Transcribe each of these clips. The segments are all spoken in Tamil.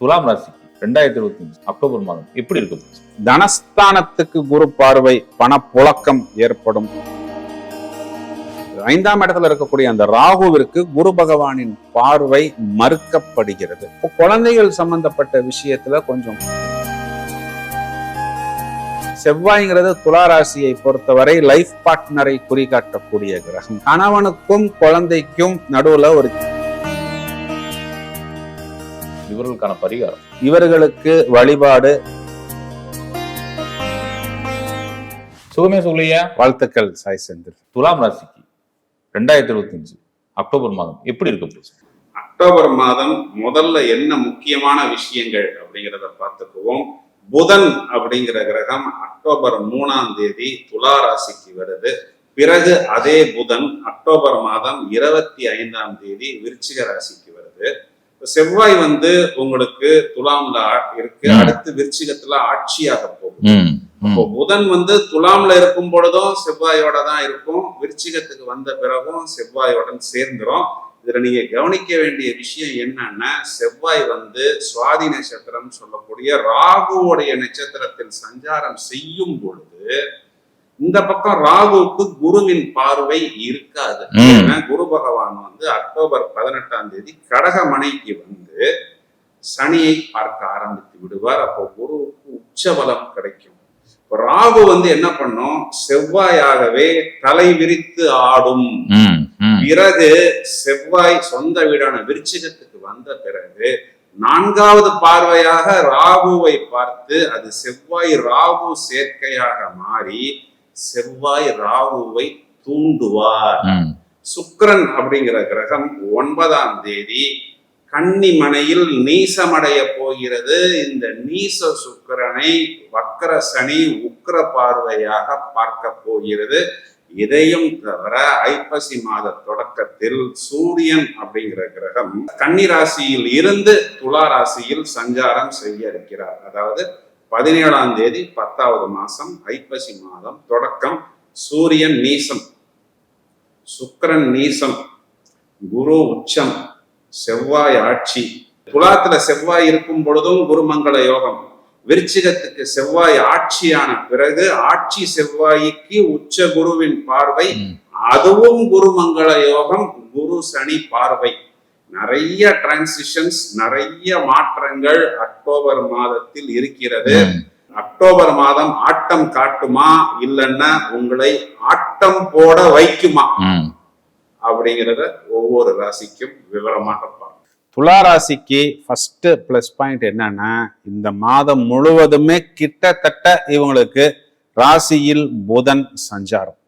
துலாம் ராசிக்கு ரெண்டாயிரத்தி இருபத்தி அஞ்சு அக்டோபர் மாதம் எப்படி இருக்கும் தனஸ்தானத்துக்கு குரு பார்வை பணப்புழக்கம் ஏற்படும். ஐந்தாம் இடத்துல இருக்கக்கூடிய அந்த ராகுவிற்கு குரு பகவானின் பார்வை மறுக்கப்படுகிறது. இப்போ குழந்தைகள் சம்பந்தப்பட்ட விஷயத்துல கொஞ்சம் செவ்வாய்ங்கிறது துளாராசியை பொறுத்தவரை லைஃப் பார்ட்னரை குறிகாட்டக்கூடிய கிரகம். கணவனுக்கும் குழந்தைக்கும் நடுவுல ஒரு இவர்களுக்கான பரிகாரம். இவர்களுக்கு வழிபாடு. சுகமே சொல்லியா வாழ்த்துக்கள் சாய் செந்தில். துலாம் ராசிக்கு ரெண்டாயிரத்தி இருபத்தி அஞ்சு அக்டோபர் மாதம் எப்படி இருக்கு அக்டோபர் மாதம் முதல்ல என்ன முக்கியமான விஷயங்கள் அப்படிங்கிறத பார்த்துக்குவோம். புதன் அப்படிங்கிற கிரகம் அக்டோபர் மூணாம் தேதி துலா ராசிக்கு வருது. பிறகு அதே புதன் அக்டோபர் மாதம் இருபத்தி ஐந்தாம் தேதி விருச்சிக ராசிக்கு வருது. செவ்வாய் வந்து உங்களுக்கு துலாம்ல இருக்கு. அடுத்து விருச்சிகத்துல ஆட்சியாக போகும் இப்போ புதன் வந்து துலாம்ல இருக்கும் பொழுதும் செவ்வாயோட தான் இருக்கும். விருச்சிகத்துக்கு வந்த பிறகும் செவ்வாயோடன் சேர்ந்துரும். இதுல நீங்க கவனிக்க வேண்டிய விஷயம் என்னன்னா செவ்வாய் வந்து சுவாதி நட்சத்திரம் சொல்லக்கூடிய ராகுவோடைய நட்சத்திரத்தில் சஞ்சாரம் செய்யும் பொழுது இந்த பக்கம் ராகுவுக்கு குருவின் பார்வை இருக்காது. குரு பகவான் வந்து அக்டோபர் பதினெட்டாம் தேதி கடகமனைக்கு வந்து சனியை பார்க்க ஆரம்பித்து விடுவார். அப்போ குருவுக்கு உச்சபலம் கிடைக்கும். ராகு வந்து என்ன பண்ணும்? செவ்வாயாகவே தலை விரித்து ஆடும். பிறகு செவ்வாய் சொந்த வீடான விருச்சிகத்துக்கு வந்த பிறகு நான்காவது பார்வையாக ராகுவை பார்த்து அது செவ்வாய் ராகு சேர்க்கையாக மாறி செவ்வாய் ராகுவை தூண்டுவார். சுக்கிரன் அப்படிங்கிற கிரகம் ஒன்பதாம் தேதி கன்னிமனையில் நீசமடைய போகிறது. இந்த நீச சுக்கிரனை வக்கர சனி உக்கிர பார்வையாக பார்க்க போகிறது. இதையும் தவிர ஐப்பசி மாத தொடக்கத்தில் சூரியன் அப்படிங்கிற கிரகம் கன்னி ராசியில் இருந்து துலா ராசியில் சஞ்சாரம் செய்ய இருக்கிறார். அதாவது பதினேழாம் தேதி பத்தாவது மாசம் ஐப்பசி மாதம் தொடக்கம் சூரியன் நீசம். சுக்கிரன் நீசம் குரு உச்சம் செவ்வாய் ஆட்சி. துலாத்துல செவ்வாய் இருக்கும் பொழுதும் குருமங்கள யோகம். விருச்சிகத்துக்கு செவ்வாய் ஆட்சியான பிறகு ஆட்சி செவ்வாய்க்கு உச்ச குருவின் பார்வை. அதுவும் குருமங்கள யோகம் குரு சனி பார்வை. நிறைய டிரான்சிஷன்ஸ் நிறைய மாற்றங்கள் அக்டோபர் மாதத்தில் இருக்கிறது. அக்டோபர் மாதம் ஆட்டம் காட்டுமா இல்லைன்னா உங்களை ஆட்டம் போட வைக்குமா? அப்படிங்கிறத ஒவ்வொரு ராசிக்கும் விவரமாக பார்ப்போம். துலா ராசிக்கு ஃபர்ஸ்ட் ப்ளஸ் பாயிண்ட் என்னன்னா இந்த மாதம் முழுவதுமே கிட்டத்தட்ட இவங்களுக்கு ராசியில் புதன் சஞ்சாரம்.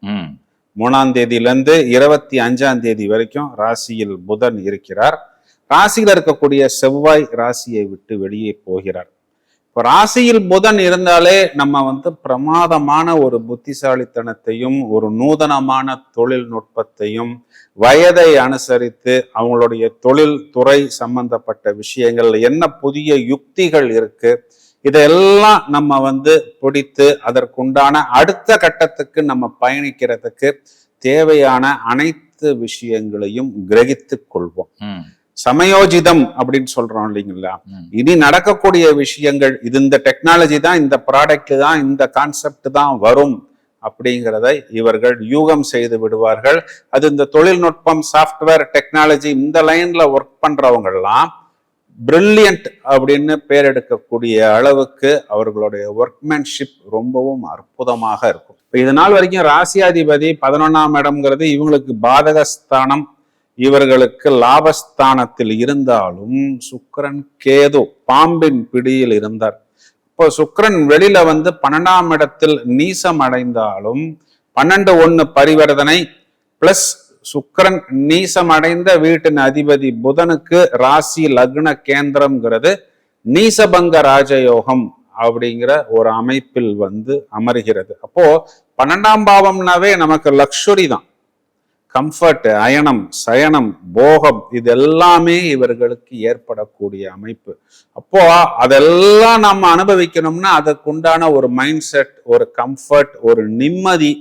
மூணாம் தேதியிலிருந்து இருபத்தி அஞ்சாம் தேதி வரைக்கும் ராசியில் புதன் இருக்கிறார். ராசியில் இருக்கக்கூடிய செவ்வாய் ராசியை விட்டு வெளியே போகிறார். இப்போ ராசியில் புதன் இருந்தாலே நம்ம வந்து பிரமாதமான ஒரு புத்திசாலித்தனத்தையும் ஒரு நூதனமான தொழில்நுட்பத்தையும் வயதை அனுசரித்து அவங்களுடைய தொழில் துறை சம்பந்தப்பட்ட விஷயங்கள்ல என்ன புதிய யுக்திகள் இருக்கு இதெல்லாம் நம்ம வந்து பிடித்து அதற்குண்டான அடுத்த கட்டத்துக்கு நம்ம பயணிக்கிறதுக்கு தேவையான அனைத்து விஷயங்களையும் கிரகித்துக் கொள்வோம். சமயோஜிதம் அப்படின்னு சொல்றோம் இல்லைங்களா. இனி நடக்கக்கூடிய விஷயங்கள் இது இந்த டெக்னாலஜி தான் இந்த ப்ராடக்ட் தான் இந்த கான்செப்ட் தான் வரும் அப்படிங்கிறதை இவர்கள் யூகம் செய்து விடுவார்கள். அது இந்த தொழில்நுட்பம் சாஃப்ட்வேர் டெக்னாலஜி இந்த லைன்ல ஒர்க் பண்றவங்கெல்லாம் பிரில்லியன்ட் அப்படின்னு பேர் எடுக்கக்கூடிய அளவுக்கு அவர்களுடைய ஒர்க்மேன்ஷிப் ரொம்பவும் அற்புதமாக இருக்கும். இப்போ இது நாள் வரைக்கும் ராசியாதிபதி பதினொன்னாம் இடம்ங்கிறது இவங்களுக்கு பாதகஸ்தானம். இவர்களுக்கு லாபஸ்தானத்தில் இருந்தாலும் சுக்கரன் கேது பாம்பின் பிடியில் இருந்தார். இப்போ சுக்கரன் வெளியில வந்து பன்னெண்டாம் இடத்தில் நீசம் அடைந்தாலும் பன்னெண்டு ஒன்று பரிவர்த்தனை பிளஸ் சுக்கரன் நீசம் அடைந்த வீட்டின் அதிபதி புதனுக்கு ராசி லக்ன கேந்திரம்ங்கிறது நீசபங்க ராஜயோகம் அப்படிங்கிற ஒரு அமைப்பில் வந்து அமர்கிறது. அப்போ பன்னெண்டாம் பாவம்னாவே நமக்கு லக்ஷுரி தான். கம்ஃபர்ட் அயனம் சயனம் போகம் இது எல்லாமே இவர்களுக்கு ஏற்படக்கூடிய அமைப்பு. அப்போ அதெல்லாம் நம்ம அனுபவிக்கணும்னா அதற்குண்டான ஒரு மைண்ட் செட் ஒரு கம்ஃபர்ட் ஒரு நிம்மதி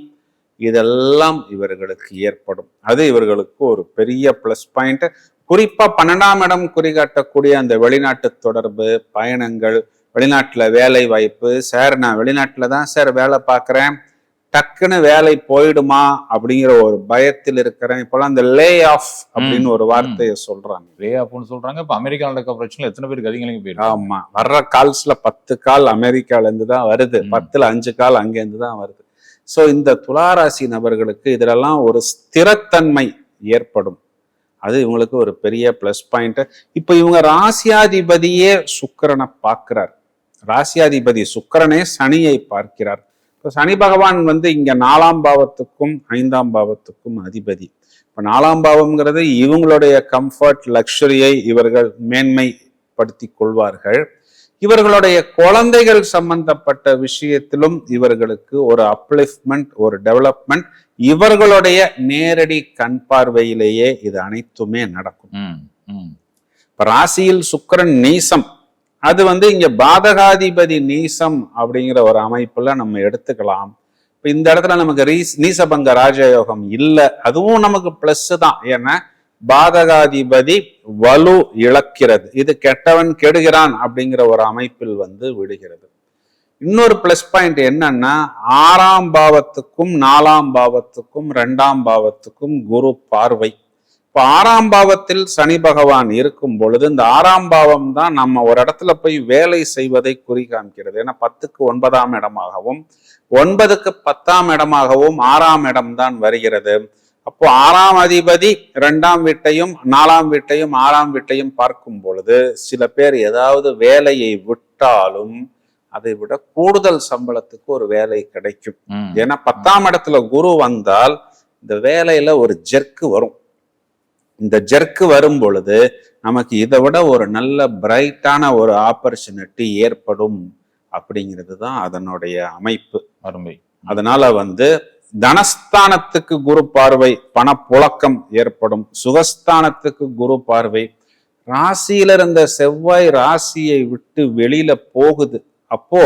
இதெல்லாம் இவர்களுக்கு ஏற்படும். அது இவர்களுக்கு ஒரு பெரிய ப்ளஸ் பாயிண்ட் குறிப்பா பன்னெண்டாம் இடம் குறிகாட்டக்கூடிய அந்த வெளிநாட்டு தொடர்பு பயணங்கள் வெளிநாட்டுல வேலை வாய்ப்பு. சார் நான் வெளிநாட்டுல தான் சார் வேலை பார்க்குறேன். டக்குன்னு வேலை போயிடுமா அப்படிங்கிற ஒரு பயத்தில் இருக்கிறேன். இப்போலாம் அந்த லே ஆஃப் அப்படின்னு ஒரு வார்த்தையை சொல்றாங்க. லே ஆஃப்னு சொல்றாங்க. இப்ப அமெரிக்கா நடக்க பிரச்சனை எத்தனை பேருக்கு அதிகம் போயிருக்கு? ஆமா. வர்ற கால்ஸ்ல பத்து கால் அமெரிக்கால இருந்து தான் வருது. பத்துல அஞ்சு கால் அங்க இருந்து தான் வருது. ஸோ இந்த துளாராசி நபர்களுக்கு இதுலெல்லாம் ஒரு ஸ்திரத்தன்மை ஏற்படும். அது இவங்களுக்கு ஒரு பெரிய ப்ளஸ் பாயிண்ட் இப்போ இவங்க ராசியாதிபதியே சுக்கரனை பார்க்கிறார். ராசியாதிபதி சுக்கரனே சனியை பார்க்கிறார். இப்போ சனி பகவான் வந்து இங்கே நாலாம் பாவத்துக்கும் ஐந்தாம் பாவத்துக்கும் அதிபதி. இப்போ நாலாம் பாவம்ங்கிறது இவங்களுடைய கம்ஃபர்ட் லக்ஸரியை இவர்கள் மேன்மைப்படுத்தி கொள்வார்கள். இவர்களுடைய குழந்தைகள் சம்பந்தப்பட்ட விஷயத்திலும் இவர்களுக்கு ஒரு அப்லிஃப்ட்மெண்ட் ஒரு டெவலப்மெண்ட் இவர்களுடைய நேரடி கண் பார்வையிலேயே இது அனைத்துமே நடக்கும். இப்ப ராசியில் சுக்கிரன் நீசம். அது வந்து இங்க பாதகாதிபதி நீசம் அப்படிங்கிற ஒரு அமைப்புல நம்ம எடுத்துக்கலாம். இப்ப இந்த இடத்துல நமக்கு ரீஸ் நீசபங்க ராஜயோகம் இல்ல. அதுவும் நமக்கு பிளஸ் தான். ஏன்னா பாதகாதிபதி வலு இழக்கிறது. இது கெட்டவன் கெடுகிறான் அப்படிங்கிற ஒரு அமைப்பில் வந்து விடுகிறது. இன்னொரு பிளஸ் பாயிண்ட் என்னன்னா ஆறாம் பாவத்துக்கும் நாலாம் பாவத்துக்கும் ரெண்டாம் பாவத்துக்கும் குரு பார்வை. இப்போ ஆறாம் பாவத்தில் சனி பகவான் இருக்கும் பொழுது இந்த ஆறாம் பாவம் தான் நம்ம ஒரு இடத்துல போய் வேலை செய்வதை குறி காமிக்கிறது ஏன்னா பத்துக்கு ஒன்பதாம் இடமாகவும் ஒன்பதுக்கு பத்தாம் இடமாகவும் ஆறாம் இடம் தான் வருகிறது. அப்போ ஆறாம் அதிபதி ரெண்டாம் வீட்டையும் நாலாம் வீட்டையும் ஆறாம் வீட்டையும் பார்க்கும் பொழுது சில பேர் ஏதாவது வேலையை விட்டாலும் அதை விட கூடுதல் சம்பளத்துக்கு ஒரு வேலை கிடைக்கும். ஏன்னா பத்தாம் இடத்துல குரு வந்தால் இந்த வேலையில ஒரு ஜெர்க்கு வரும். இந்த ஜெர்க்கு வரும் பொழுது நமக்கு இதை விட ஒரு நல்ல பிரைட்டான ஒரு ஆப்பர்ச்சுனிட்டி ஏற்படும் அப்படிங்கிறது தான் அதனுடைய அமைப்பு. அருமை. அதனால வந்து தனஸ்தானத்துக்கு குரு பார்வை பணப்புழக்கம் ஏற்படும். சுகஸ்தானத்துக்கு குரு பார்வை ராசியில இருந்த செவ்வாய் ராசியை விட்டு வெளியில போகுது. அப்போ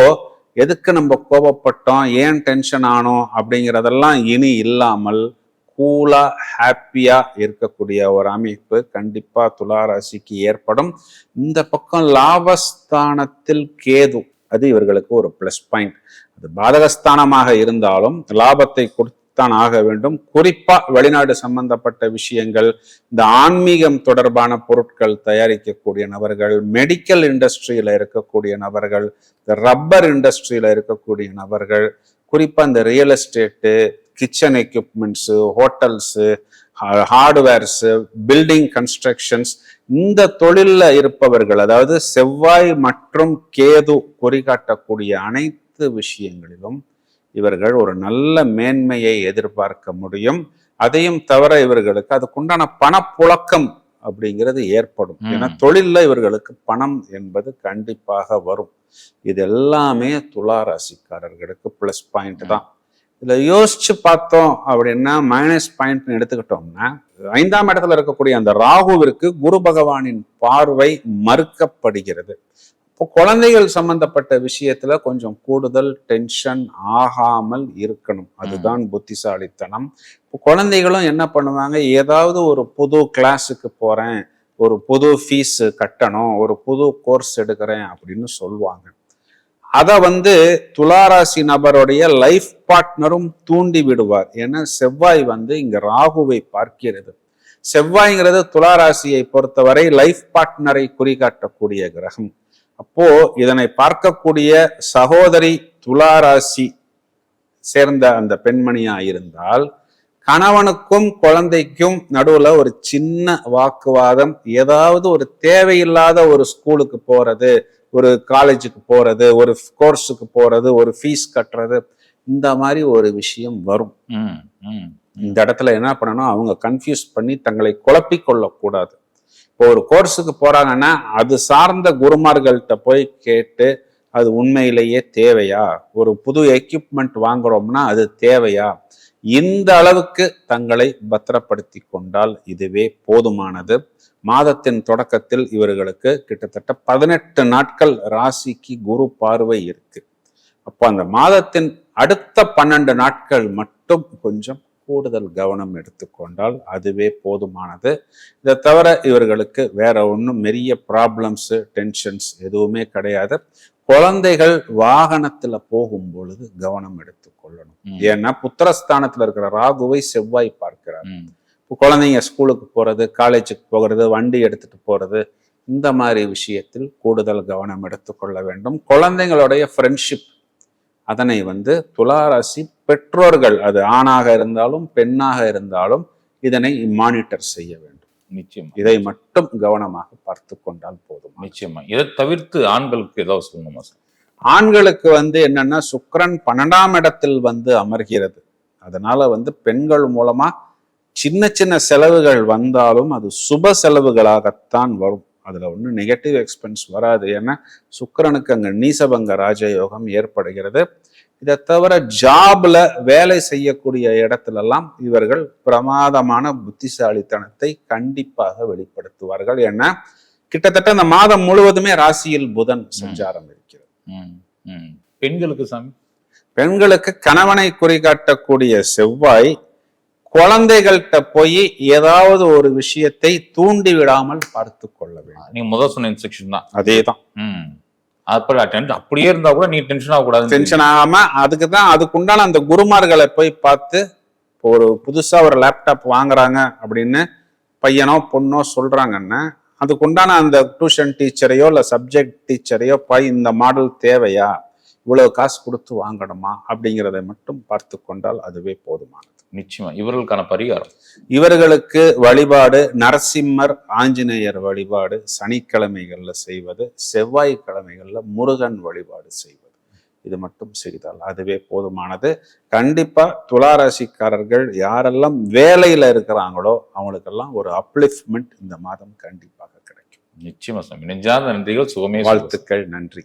எதுக்கு நம்ம கோபப்பட்டோம் ஏன் டென்ஷன் ஆனோம் அப்படிங்கிறதெல்லாம் இனி இல்லாமல் கூலா ஹாப்பியா இருக்கக்கூடிய ஒரு அமைப்பு கண்டிப்பா துலா ராசிக்கு ஏற்படும். இந்த பக்கம் லாபஸ்தானத்தில் கேது. அது இவர்களுக்கு ஒரு ப்ளஸ் பாயிண்ட் அது பாதகஸ்தானமாக இருந்தாலும் லாபத்தை கொடுத்தான் ஆக வேண்டும். குறிப்பா வெளிநாடு சம்பந்தப்பட்ட விஷயங்கள் இந்த ஆன்மீகம் தொடர்பான பொருட்கள் தயாரிக்கக்கூடிய நபர்கள் மெடிக்கல் இண்டஸ்ட்ரியில இருக்கக்கூடிய நபர்கள் இந்த ரப்பர் இண்டஸ்ட்ரியில இருக்கக்கூடிய நபர்கள் குறிப்பா இந்த real estate kitchen equipments hotels hardwares building constructions இந்த தொழில்ல இருப்பவர்கள் அதாவது செவ்வாய் மற்றும் கேது குறிகாட்டக்கூடிய அனைத்து விஷயங்களிலும் இவர்கள் ஒரு நல்ல மேன்மையை எதிர்பார்க்க முடியும். அதையும் தவிர இவர்களுக்கு அதுக்குண்டான பணப்புழக்கம் அப்படிங்கிறது ஏற்படும். ஏன்னா தொழில்ல இவர்களுக்கு பணம் என்பது கண்டிப்பாக வரும். இது எல்லாமே துலா ராசிக்காரர்களுக்கு பிளஸ் பாயிண்ட் தான். இதில் யோசிச்சு பார்த்தோம் அப்படின்னா மைனஸ் பாயிண்ட்னு எடுத்துக்கிட்டோம்னா ஐந்தாம் இடத்துல இருக்கக்கூடிய அந்த ராகுவிற்கு குரு பகவானின் பார்வை மறுக்கப்படுகிறது. இப்போ குழந்தைகள் சம்பந்தப்பட்ட விஷயத்துல கொஞ்சம் கூடுதல் டென்ஷன் ஆகாமல் இருக்கணும். அதுதான் புத்திசாலித்தனம். இப்போ குழந்தைகளும் என்ன பண்ணுவாங்க? ஏதாவது ஒரு புது கிளாஸுக்கு போறேன் ஒரு புது ஃபீஸ் கட்டணும் ஒரு புது கோர்ஸ் எடுக்கிறேன் அப்படின்னு சொல்லுவாங்க. அதை வந்து துளாராசி நபருடைய லைஃப் பார்ட்னரும் தூண்டி விடுவார். ஏன்னா செவ்வாய் வந்து இங்க ராகுவை பார்க்கிறது. செவ்வாய்ங்கிறது துளாராசியை பொறுத்தவரை லைஃப் பார்ட்னரை குறிகாட்டக்கூடிய கிரகம். அப்போ இதனை பார்க்கக்கூடிய சகோதரி துளாராசி சேர்ந்த அந்த பெண்மணியா இருந்தால் கணவனுக்கும் குழந்தைக்கும் நடுவுல ஒரு சின்ன வாக்குவாதம் ஏதாவது ஒரு தேவையில்லாத ஒரு ஸ்கூலுக்கு போறது ஒரு காலேஜுக்கு போறது ஒரு கோர்ஸுக்கு போறது ஒரு ஃபீஸ் கட்டுறது இந்த மாதிரி ஒரு விஷயம் வரும். இந்த இடத்துல என்ன பண்ணணும்? அவங்க கன்ஃபியூஸ் பண்ணி தங்களை குழப்பிக் கொள்ளக்கூடாது. இப்போ ஒரு கோர்ஸுக்கு போறாங்கன்னா அது சார்ந்த குருமார்கள்ட்ட போய் கேட்டு அது உண்மையிலேயே தேவையா? ஒரு புது எக்யூப்மெண்ட் வாங்குறோம்னா அது தேவையா? இந்த அளவுக்கு தங்களை பத்திரப்படுத்தி கொண்டால் இதுவே போதுமானது. மாதத்தின் தொடக்கத்தில் இவர்களுக்கு கிட்டத்தட்ட பதினெட்டு நாட்கள் ராசிக்கு குரு பார்வை இருக்கு. அப்போ அந்த மாதத்தின் அடுத்த பன்னெண்டு நாட்கள் மட்டும் கொஞ்சம் கூடுதல் கவனம் எடுத்துக்கொண்டால் அதுவே போதுமானது. இதை தவிர இவர்களுக்கு வேற ஒன்றும் பெரிய ப்ராப்ளம்ஸ் டென்ஷன்ஸ் எதுவுமே கிடையாது. குழந்தைகள் வாகனத்துல போகும் பொழுது கவனம் எடுத்துக்கொள்ளணும். ஏன்னா புத்திரஸ்தானத்துல இருக்கிற ராகுவை செவ்வாய் பார்க்கிறார். இப்போ குழந்தைங்க ஸ்கூலுக்கு போறது காலேஜுக்கு போகிறது வண்டி எடுத்துட்டு போறது இந்த மாதிரி விஷயத்தில் கூடுதல் கவனம் எடுத்துக்கொள்ள வேண்டும் குழந்தைங்களுடைய ஃப்ரெண்ட்ஷிப் அதனை வந்து துளாராசி பெற்றோர்கள் அது ஆணாக இருந்தாலும் பெண்ணாக இருந்தாலும் இதனை மானிட்டர் செய்ய வேண்டும் நிச்சயமா. இதை மட்டும் கவனமாக பார்த்து கொண்டால் போதும். நிச்சயமா. இதை தவிர்த்து ஆண்களுக்கு ஏதாவது சொல்லணுமா சார்? ஆண்களுக்கு வந்து என்னன்னா சுக்கிரன் பன்னெண்டாம் இடத்தில் வந்து அமர்கிறது. அதனால வந்து பெண்கள் மூலமா சின்ன சின்ன செலவுகள் வந்தாலும் அது சுப செலவுகளாகத்தான் வரும். அதுல ஒன்றும் நெகட்டிவ் எக்ஸ்பென்ஸ் வராது. ஏன்னா சுக்கிரனுக்கு அங்க நீசபங்க ராஜயோகம் ஏற்படுகிறது. இதை தவிர ஜாப்ல வேலை செய்யக்கூடிய இடத்துல எல்லாம் இவர்கள் பிரமாதமான புத்திசாலித்தனத்தை கண்டிப்பாக வெளிப்படுத்துவார்கள். ஏன்னா கிட்டத்தட்ட அந்த மாதம் முழுவதுமே ராசியில் புதன் சஞ்சாரம் இருக்கிறது. பெண்களுக்கு சாமி? பெண்களுக்கு கணவனை குறிகாட்டக்கூடிய செவ்வாய் குழந்தைகள்கிட்ட போய் ஏதாவது ஒரு விஷயத்தை தூண்டி விடாமல் பார்த்து கொள்ள வேண்டும். நீங்க முதல் சொன்ன இன்ஸ்ட்ரக்ஷன் தான். அதேதான். ம். அப்ப டென்ஷன் அப்படியே இருந்தா கூட நீ டென்ஷன் ஆகக்கூடாது டென்ஷன் ஆகாம அதுக்கு தான் அதுக்குண்டான அந்த குருமார்களை போய் பார்த்து இப்போ ஒரு புதுசா ஒரு லேப்டாப் வாங்குறாங்க அப்படின்னு பையனோ பொண்ணோ சொல்றாங்கன்னா அதுக்குண்டான அந்த டியூஷன் டீச்சரையோ இல்ல சப்ஜெக்ட் டீச்சரையோ போய் இந்த மாடல் தேவையா? இவ்வளவு காசு கொடுத்து வாங்கணுமா? அப்படிங்கிறதை மட்டும் பார்த்து கொண்டால் அதுவே போதுமானது. நிச்சயமா இவர்களுக்கான பரிகாரம். இவர்களுக்கு வழிபாடு நரசிம்மர் ஆஞ்சநேயர் வழிபாடு சனிக்கிழமைகள்ல செய்வது செவ்வாய்க்கிழமைகள்ல முருகன் வழிபாடு செய்வது. இது மட்டும் செய்தால் அதுவே போதுமானது. கண்டிப்பா துளாராசிக்காரர்கள் யாரெல்லாம் வேலையில இருக்கிறாங்களோ அவங்களுக்கெல்லாம் ஒரு அப்லிஃப்ட்மெண்ட் இந்த மாதம் கண்டிப்பாக கிடைக்கும். நிச்சயமா சாமி. நெஞ்சார்ந்த நன்றிகள். சுகமே வாழ்த்து வாழ்த்துக்கள். நன்றி.